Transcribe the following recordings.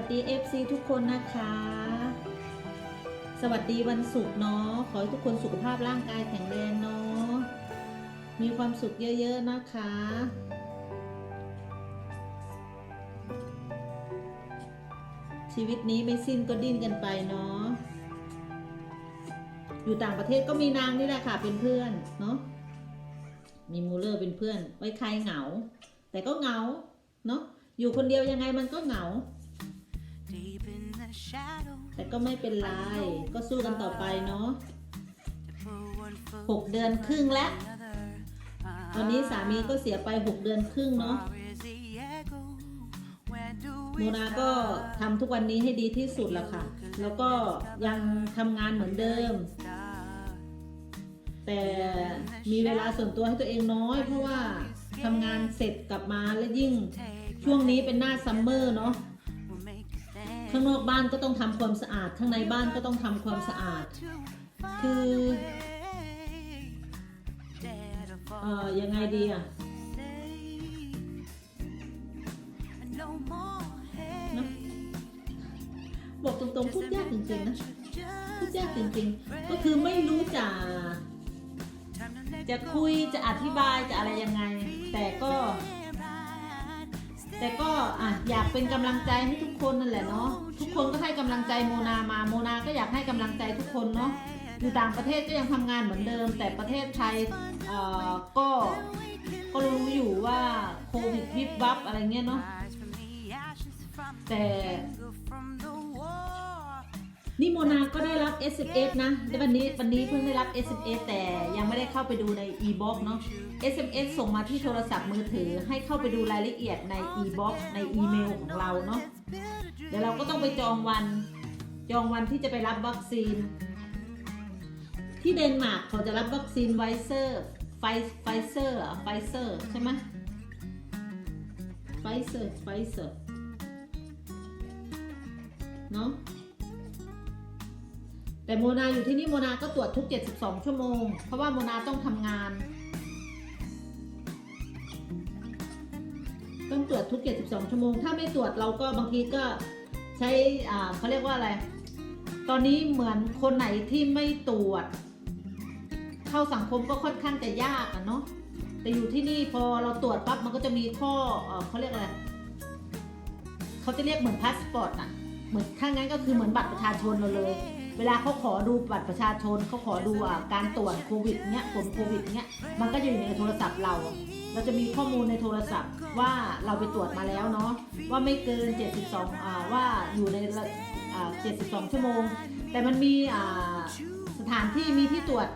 วัสดี FC ทุกคนนะคะ สวัสดีวันศุกร์เนาะ ขอให้ทุกคนสุขภาพร่างกายแข็งแรงเนาะ มีความสุขเยอะๆนะคะ ชีวิตนี้ไม่สิ้นก็ดิ้นกันไปเนาะ อยู่ต่างประเทศก็มีนางนี่แหละค่ะเป็นเพื่อนเนาะ มีมูเลอร์เป็นเพื่อน ไว้ใครเหงา แต่ก็เหงาเนาะ อยู่คนเดียวยังไงมันก็เหงา แต่ก็ไม่เป็นไร ก็สู้กันต่อไปเนาะ put one foot หกเดือนครึ่งแล้ว in the other. วันนี้สามีก็เสียไปหกเดือนครึ่งเนาะ Far is the echo? Where do โม we นาก็ start? ทำทุกวันนี้ให้ดีที่สุดละค่ะ แล้วก็ยังทำงานเหมือนเดิม Start. แต่มีเวลาส่วนตัวให้ตัวเองน้อย เพราะว่าทำงานเสร็จกลับมาแล้วยิ่ง Take ช่วงนี้เป็นหน้าซัมเมอร์เนาะ ข้างนอกบ้านก็ต้องทำความสะอาด ข้างในบ้านก็ต้องทำความสะอาด คือ Dare to เอ่อ fall ยังไงดีอะ No more นะบอกตรงๆพูดยากจริงๆนะพูดยากจริงๆ ก็คือไม่รู้จะจะคุยจะอธิบายจะอะไรยังไง แต่ก็ แต่ก็อะอยากเป็นกำลังใจให้ทุกคนนั่นแหละเนาะทุกคนก็ให้กำลังใจโมนามาโมนาก็อยากให้กำลังใจทุกคนเนาะอยู่ต่างประเทศก็ยังทำงานเหมือนเดิม แต่ประเทศไทยเอ่อก็ก็รู้อยู่ว่าโควิดวิบวับอะไรเงี้ยเนาะแต่ นี่โมนาก็ได้รับ SMS นะวันนี้วันนี้เพิ่งได้รับ SMS แต่ยังไม่ได้เข้าไปดูใน e-box เนาะ SMS ส่งมาที่โทรศัพท์มือถือ ให้เข้าไปดูรายละเอียดใน e-box ในอีเมลของเราเนาะเดี๋ยวเราก็ต้องไปจองวัน จองวันที่จะไปรับวัคซีน ที่เดนมาร์กเขาจะรับวัคซีนไวเซอร์ไฟไฟเซอร์ไฟเซอร์ใช่ไหมไฟเซอร์ไฟเซอร์เนาะ แต่โมนาอยู่ที่นี่โมนาก็ตรวจทุก 72 ชั่วโมง เพราะว่าโมนาต้องทำงาน ต้องตรวจทุก 72 ชั่วโมง ถ้าไม่ตรวจเราก็บางทีก็ใช้อ่าเขาเรียกว่าอะไร ตอนนี้เหมือนคนไหนที่ไม่ตรวจ เข้าสังคมก็ค่อนข้างจะยากอะเนาะแต่อยู่ที่นี่พอเราตรวจปั๊บมันก็จะมีข้อเอ่อเขาเรียกอะไรเขาจะเรียกเหมือนพาสปอร์ตอะเหมือนถ้างั้นก็คือเหมือนบัตรประชาชนเราเลย เวลาเขาขอดูบัตรประชาชนเขาขอดูการตรวจโควิดเนี้ยผลโควิดเนี้ยมันก็จะอยู่ในโทรศัพท์เรา เราจะมีข้อมูลในโทรศัพท์ว่าเราไปตรวจมาแล้วเนาะว่าไม่เกิน 72อ่าว่าอยู่ในอ่า72 ชั่วโมง แต่มันมีอ่าสถานที่มีที่ตรวจ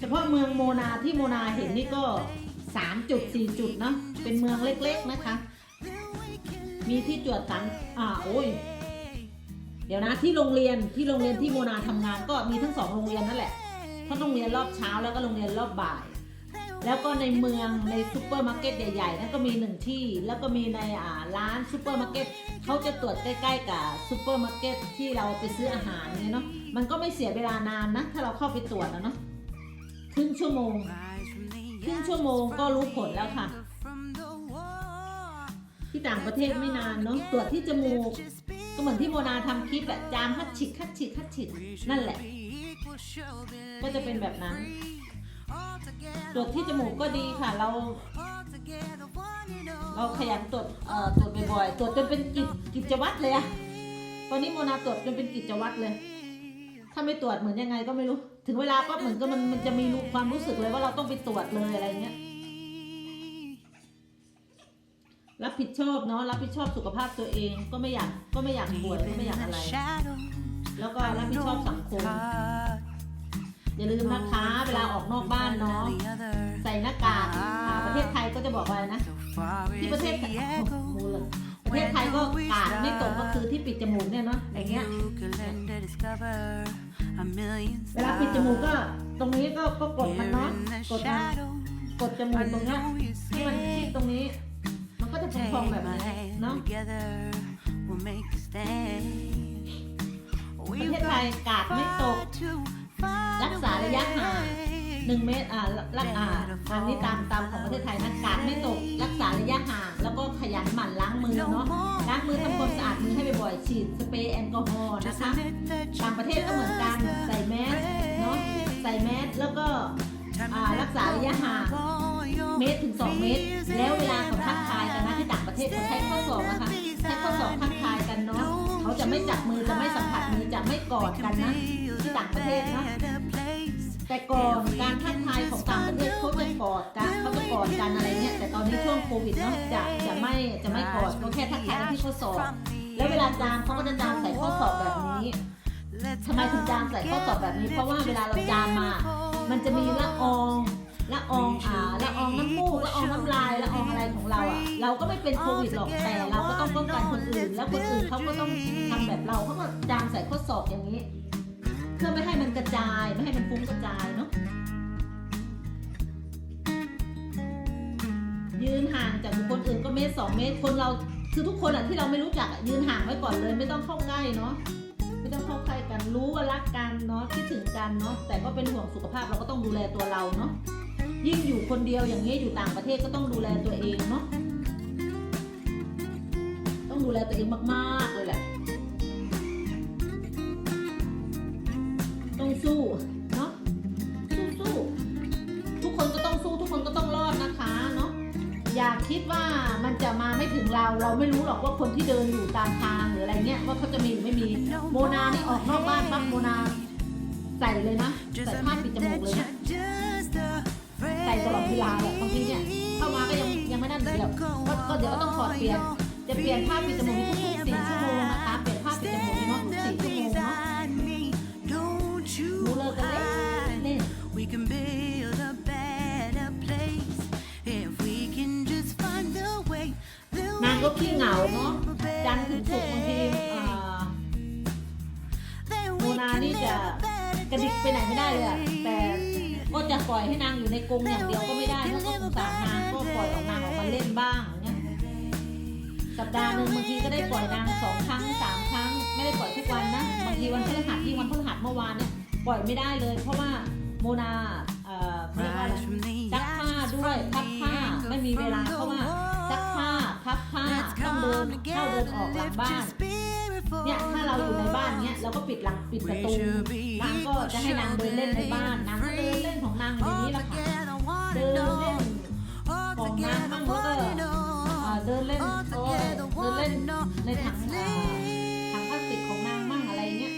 เฉพาะเมืองโมนาที่โมนาเห็นนี่ก็ 3 จุด 4 จุดเนาะเป็นเมืองเล็กๆนะคะ มีที่ตรวจสามอ่าโอ้ย เดี๋ยวนะที่โรงเรียนที่โรงเรียนที่โมนาทำงานก็มีทั้งสองโรงเรียนนั่นแหละทั้งโรงเรียนรอบเช้าแล้วก็โรงเรียนรอบบ่าย แล้วก็ในเมืองในซูเปอร์มาร์เก็ตใหญ่ๆนั่นก็มีหนึ่งที่ แล้วก็มีในอ่าร้านซูเปอร์มาร์เก็ตเขาจะตรวจใกล้ๆกับซูเปอร์มาร์เก็ตที่เราไปซื้ออาหารเนี่ยเนาะมันก็ไม่เสียเวลานานนะ ถ้าเราเข้าไปตรวจนะเนาะครึ่งชั่วโมงครึ่งชั่วโมงก็รู้ผลแล้วค่ะ ที่ต่างประเทศไม่นานเนาะตรวจที่จมูก ก็เหมือนที่โมนาทำคลิปอะจามฮัดฉิกฮัดฉิกฮัดฉิกนั่นแหละ ก็จะเป็นแบบนั้นตรวจที่จมูกก็ดีค่ะเรา เราขยันตรวจเอ่อตรวจบ่อยๆตรวจจนเป็นกิจกิจวัตรเลยอะตอนนี้โมนาตรวจจนเป็นกิจวัตรเลย ถ้าไม่ตรวจเหมือนยังไงก็ไม่รู้ ถึงเวลาก็เหมือนก็มันมันจะมีรู้ความรู้สึกเลยว่าเราต้องไปตรวจเลยอะไรเงี้ย รับผิดชอบเนาะรับผิดชอบสุขภาพตัวเองก็ไม่อยากก็ไม่อยากป่วยก็ไม่อยากอะไร แล้วก็รับผิดชอบสังคม อย่าลืมนะคะเวลาออกนอกบ้านเนาะใส่หน้ากากอ่าประเทศไทยก็จะบอกว่าอะไรนะ ที่ประเทศไทยโอ้โหเลยประเทศไทยก็กาดไม่ตกก็คือที่ปิดจมูกเนี่ยเนาะอย่างเงี้ยเวลาปิดจมูกก็ตรงนี้ก็ก็กดมันเนาะกดมันกดจมูกตรงเนี้ยให้มันชิดตรงนี้มัน ประเทศไทยกาดไม่ตก รักษาระยะห่างหนึ่งเมตรอ่ารักอ่าอันนี้ตามตามของประเทศไทยนะการไม่ตก รักษาระยะห่างแล้วก็ขยันหมั่นล้างมือเนาะล้างมือทำความสะอาดมือให้บ่อยๆฉีดสเปรย์แอลกอฮอล์นะคะต่างประเทศก็เหมือนกันใส่แมสเนาะใส่แมสแล้วก็รักษาระยะห่างเมตรถึง 2 เมตร แล้วเวลาเขาทักทายกันนะที่ต่างประเทศเขาใช้ข้อศอกนะคะ ใช้ข้อศอกทักทายกันเนาะเขาจะไม่จับมือจะไม่สัมผัสมือจะไม่กอดกันนะที่ต่างประเทศเนาะแต่ก่อนการทักทายของต่างประเทศเขาจะกอดกันเขาจะกอดกันอะไรเนี่ยแต่ตอนนี้ช่วงโควิดเนาะจะจะไม่จะไม่กอดเขาแค่ทักทายที่ข้อศอกแล้วเวลาจามเขาก็จะจามใส่ข้อศอกแบบนี้ทำไมถึงจามใส่ข้อศอกแบบนี้ เพราะว่าเวลาเราจามมา มันจะมีละออง ละอองอ่าละอองน้ำมูกละอองน้ำลายละอองอะไรของเราอะเราก็ไม่เป็นโควิดหรอกแต่เราก็ต้องป้องกันคนอื่น แล้วคนอื่นเขาก็ต้องทำแบบเราเขาก็จามใส่ข้อศอกอย่างนี้ เพื่อไม่ให้มันกระจายไม่ให้มันฟุ้งกระจายเนาะยืนห่างจากบุคคลอื่นก็เมตรสองเมตรคนเราคือทุกคนอะที่เราไม่รู้จักอะยืนห่างไว้ก่อนเลย ไม่ต้องเข้าใกล้เนาะไม่ต้องเข้าใกล้กันรู้ว่ารักกันเนาะคิดถึงกันเนาะแต่ก็เป็นห่วงสุขภาพเราก็ต้องดูแลตัวเราเนาะ ยิ่งอยู่คนเดียวอย่างนี้อยู่ต่างประเทศก็ต้องดูแลตัวเองเนาะต้องดูแลตัวเองมากๆเลยแหละต้องสู้เนาะสู้สู้ทุกคนก็ต้องสู้ทุกคนก็ต้องรอดนะคะเนาะอย่าคิดว่ามันจะมาไม่ถึงเราเราไม่รู้หรอกว่าคนที่เดินอยู่ตามทางหรืออะไรเนี่ยว่าเขาจะมีหรือไม่มีโมนานี่ออกนอกบ้านปั๊บโมนาใส่เลยนะใส่ผ้าปิดจมูกเลยนะ ใส่ตลอดเวลาแบบบางทีเนี่ยเข้ามาก็ยังยังไม่นั่นเดียวก็ก็เดี๋ยวก็ต้องถอดเปลี่ยนจะเปลี่ยนผ้าปิดจมูกทุกๆสี่ชั่วโมงนะคะเปลี่ยนผ้าปิดจมูกเนาะสี่ชั่วโมงเนาะรู้เลิกกันเล่นเล่น We can build a better place if we can just find a way. that นาง we ก็ขี้เหงา can เนาะ live a จันทร์ถึงศุกร์บางที better อ่า that โม we นา can นี่จะ live a better กระดิกไปไหนไม่ได้เลยอะแต่ day. ก็จะ ปล่อยให้นางอยู่ในกรงอย่างเดียวก็ไม่ได้เพราะก็สงสารนางก็ปล่อยออกนางออกมาเล่นบ้างเงี้ยสัปดาห์หนึ่งบางทีก็ได้ปล่อยนางสองครั้งสามครั้ง ไม่ได้ปล่อยทุกวันนะบางทีวันพฤหัสที่วันพฤหัสเมื่อวานเนี่ยปล่อยไม่ได้เลย เพราะว่าโมนาเอ่อเขาเรียกว่าอะไรซักผ้าด้วยพับผ้าไม่มีเวลาเพราะว่าซักผ้าพับผ้าต้องเดินเข้าเดินออกหลังบ้าน เนี่ยถ้าเราอยู่ในบ้านเนี้ยเราก็ปิดหลังปิดประตูนางก็จะให้นางเดินเล่นในบ้านนางก็เดินเล่นของนางอย่างนี้แหละค่ะเดินเล่นของนางบ้างแล้วก็เดินเล่นเดินเล่นในถังถังพลาสติกของนางมั่งอะไรเงี้ย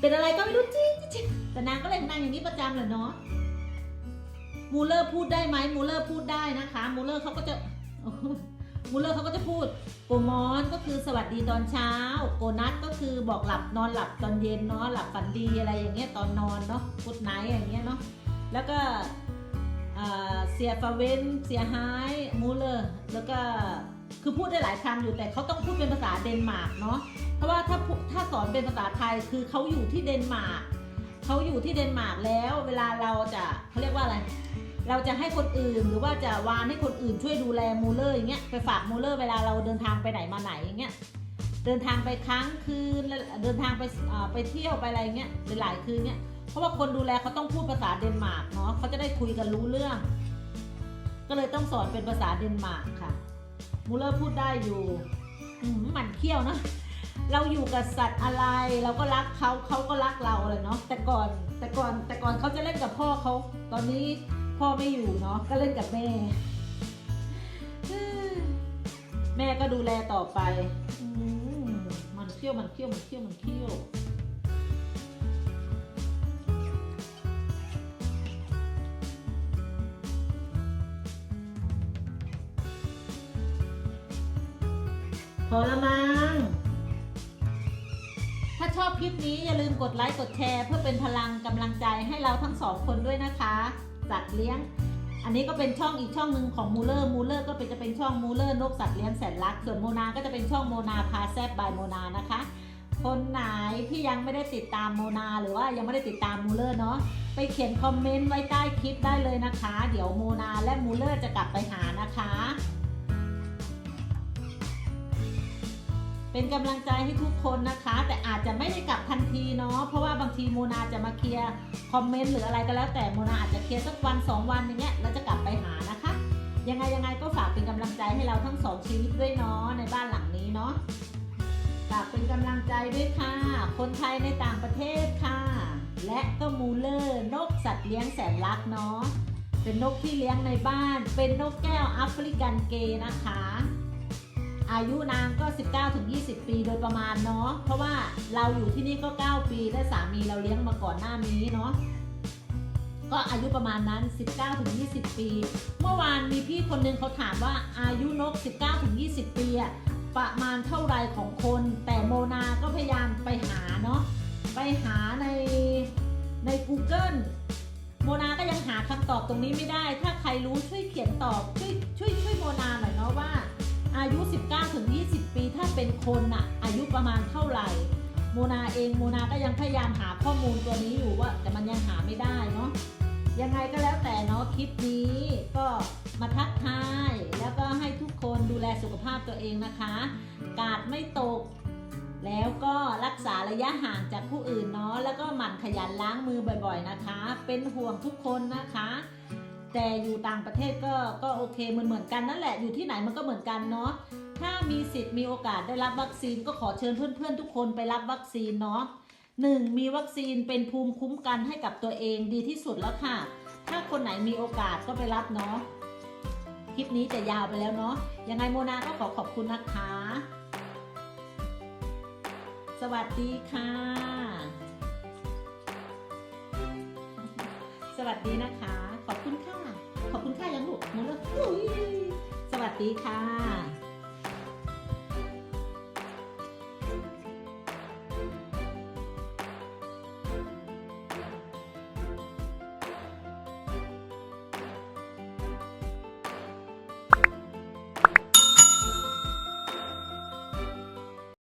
เป็นอะไรก็ไม่รู้จริงจริงแต่นางก็เล่นของนางอย่างนี้ประจำเลยเนาะมูเลอร์พูดได้ไหมมูเลอร์พูดได้นะคะมูเลอร์เขาก็จะมูเลอร์เขาก็จะพูดโกมอนก็คือสวัสดีตอนเช้า โกนัทก็คือบอกหลับนอนหลับตอนเย็นเนาะหลับฝันดีอะไรอย่างเงี้ยตอนนอนเนาะกุดไนท์อย่างเงี้ยเนาะแล้วก็เสียฟาเวนเสียไฮมูเลอร์แล้วก็คือพูดได้หลายคำอยู่แต่เขาต้องพูดเป็นภาษาเดนมาร์กเนาะ เพราะว่าถ้าถ้าสอนเป็นภาษาไทยคือเขาอยู่ที่เดนมาร์กเขาอยู่ที่เดนมาร์กแล้ว เวลาเราจะเขาเรียกว่าอะไร เราจะให้คนอื่นหรือว่าจะวานให้คนอื่นช่วยดูแลมูลเลอร์อย่างเงี้ยไปฝากมูลเลอร์เวลาเราเดินทางไปไหนมาไหนอย่างเงี้ยเดินทางไปค้างคืนเดินทางไปไปเที่ยวไปอะไรเงี้ยหลายคืนเงี้ยเพราะว่าคนดูแลเขาต้องพูดภาษาเดนมาร์กเนาะเขาจะได้คุยกันรู้เรื่อง ก็เลยต้องสอนเป็นภาษาเดนมาร์กค่ะมูลเลอร์พูดได้อยู่อืมหมันเขี้ยวนะ เราอยู่กับสัตว์อะไร เราก็รักเขาเขาก็รักเราเลยเนาะแต่ก่อนแต่ก่อนแต่ก่อนเขาจะเล่นกับพ่อเขาตอนนี้พ่อไม่อยู่เนาะก็เล่นกับแม่ แม่ก็ดูแลต่อไปอมมันเขี้ยวมันเขี้ยวมันเขี้ยวมันเขี้ยวพอละมั้งถ้า ชอบคลิปนี้อย่าลืมกดไลค์กดแชร์ เพื่อเป็นพลังกำลังใจให้เราทั้งสองคนด้วยนะคะสัตว์เลี้ยง อันนี้ก็เป็นช่องอีกช่องหนึ่งของมูเลอร์มูเลอร์ก็เป็นจะเป็นช่องมูเลอร์นกสัตว์เลี้ยงแสนรัก ส่วนโมนา ก็จะเป็นช่องโมนาพาแซบบายโมนานะคะ คนไหนที่ยังไม่ได้ติดตามโมนาหรือว่ายังไม่ได้ติดตามมูเลอร์เนาะไปเขียนคอมเมนต์ไว้ใต้คลิปได้เลยนะคะ เดี๋ยวโมนาและมูเลอร์จะกลับไปหานะคะ เป็นกำลังใจให้ทุกคนนะคะ แต่อาจจะไม่ได้กลับทันทีเนาะเพราะว่าบางทีโมนาจะมาเคลียร์คอมเมนต์หรืออะไรก็แล้วแต่โมนาอาจจะเคลียร์สักวันสองวันอย่างเงี้ยแล้วจะกลับไปหานะคะ ยังไงยังไงก็ฝากเป็นกำลังใจให้เราทั้งสองชีวิตด้วยเนาะในบ้านหลังนี้เนาะฝากเป็นกำลังใจด้วยค่ะ คนไทยในต่างประเทศค่ะ และก็มูเลอร์นกสัตว์เลี้ยงแสนรักเนาะเป็นนกที่เลี้ยงในบ้าน เป็นนกแก้วแอฟริกันเกย์นะคะ อายุนางก็ 19-20 ปีโดยประมาณเนาะ เพราะว่าเราอยู่ที่นี่ก็ 9 ปีและสามีเราเลี้ยงมาก่อนหน้านี้เนาะ ก็อายุประมาณนั้น 19-20 ปี เมื่อวานมีพี่คนหนึงเขาถามว่าอายุนก 19-20 ปีอะประมาณเท่าไรของคน แต่โมนาก็พยายามไปหาเนาะ ไปหาในใน Google โมนาก็ยังหาคำตอบตรงนี้ไม่ได้ ถ้าใครรู้ช่วยเขียนตอบช่วยช่วยช่วยโมนาหน่อยเนาะว่า อายุ 19ถึง20 ปีถ้าเป็นคนน่ะอายุประมาณเท่าไหร่ โมนาเองโมนาก็ยังพยายามหาข้อมูลตัวนี้อยู่ว่า แต่มันยังหาไม่ได้เนาะยังไงก็แล้วแต่เนาะคลิปนี้ก็มาทักทาย แล้วก็ให้ทุกคนดูแลสุขภาพตัวเองนะคะ กาดไม่ตก แล้วก็รักษาระยะห่างจากผู้อื่นเนาะแล้วก็หมั่นขยันล้างมือบ่อยๆนะคะ เป็นห่วงทุกคนนะคะ แต่อยู่ต่างประเทศก็ก็โอเคเหมือนเหมือนกันนั่นแหละอยู่ที่ไหนมันก็เหมือนกันเนาะถ้ามีสิทธิ์มีโอกาสได้รับวัคซีนก็ขอเชิญเพื่อนๆ ทุกคนไปรับวัคซีนเนาะหนึ่งมีวัคซีนเป็นภูมิคุ้มกันให้กับตัวเองดีที่สุดแล้วค่ะ ถ้าคนไหนมีโอกาสก็ไปรับเนาะคลิปนี้จะยาวไปแล้วเนาะยังไงโมนาก็ขอขอบคุณนะคะ สวัสดีค่ะ สวัสดีนะคะ ขอบคุณค่ะ ขอบคุณค่ะยังลูกมูลสวัสดีค่ะ